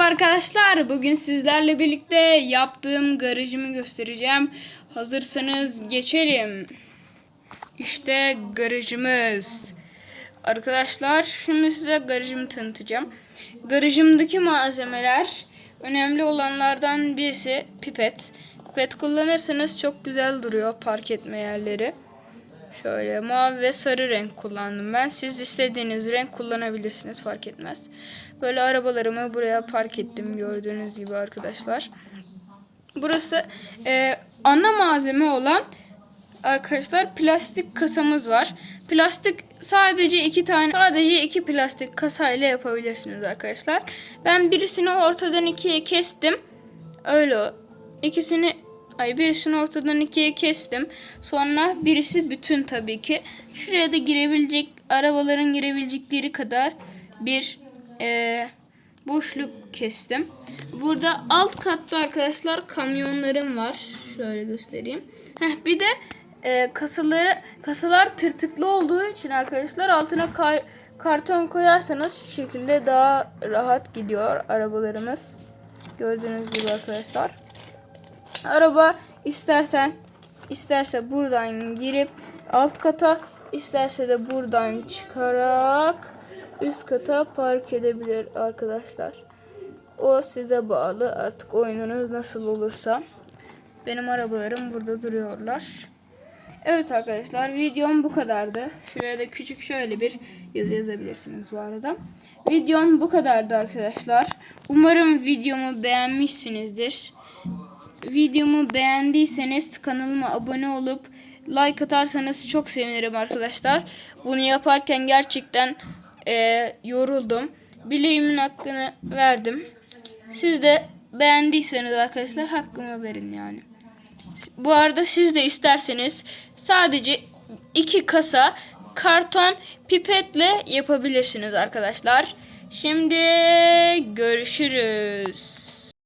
Merhaba arkadaşlar. Bugün sizlerle birlikte yaptığım garajımı göstereceğim. Hazırsanız geçelim. İşte garajımız. Arkadaşlar şimdi size garajımı tanıtacağım. Garajımdaki malzemeler önemli olanlardan birisi pipet. Pipet kullanırsanız çok güzel duruyor park etme yerleri. Şöyle mavi ve sarı renk kullandım ben. Siz istediğiniz renk kullanabilirsiniz fark etmez. Böyle arabalarımı buraya park ettim gördüğünüz gibi arkadaşlar. Burası e, ana malzeme olan arkadaşlar plastik kasamız var. Plastik sadece iki tane sadece iki plastik kasayla yapabilirsiniz arkadaşlar. Ben birisini ortadan ikiye kestim. Öyle ikisini ay birisini ortadan ikiye kestim. Sonra birisi bütün tabii ki. Şuraya da girebilecek arabaların girebilecekleri kadar bir e, boşluk kestim. Burada alt katta arkadaşlar kamyonlarım var. Şöyle göstereyim. Heh, bir de e, kasaları kasalar tırtıklı olduğu için arkadaşlar altına kar- karton koyarsanız şu şekilde daha rahat gidiyor arabalarımız. Gördüğünüz gibi arkadaşlar. Araba istersen isterse buradan girip alt kata isterse de buradan çıkarak üst kata park edebilir arkadaşlar. O size bağlı artık oyununuz nasıl olursa. Benim arabalarım burada duruyorlar. Evet arkadaşlar videom bu kadardı. Şuraya da küçük şöyle bir yazı yazabilirsiniz bu arada. Videom bu kadardı arkadaşlar. Umarım videomu beğenmişsinizdir. Videomu beğendiyseniz kanalıma abone olup like atarsanız çok sevinirim arkadaşlar. Bunu yaparken gerçekten e, yoruldum. Bileğimin hakkını verdim. Siz de beğendiyseniz arkadaşlar hakkımı verin yani. Bu arada siz de isterseniz sadece iki kasa karton pipetle yapabilirsiniz arkadaşlar. Şimdi görüşürüz.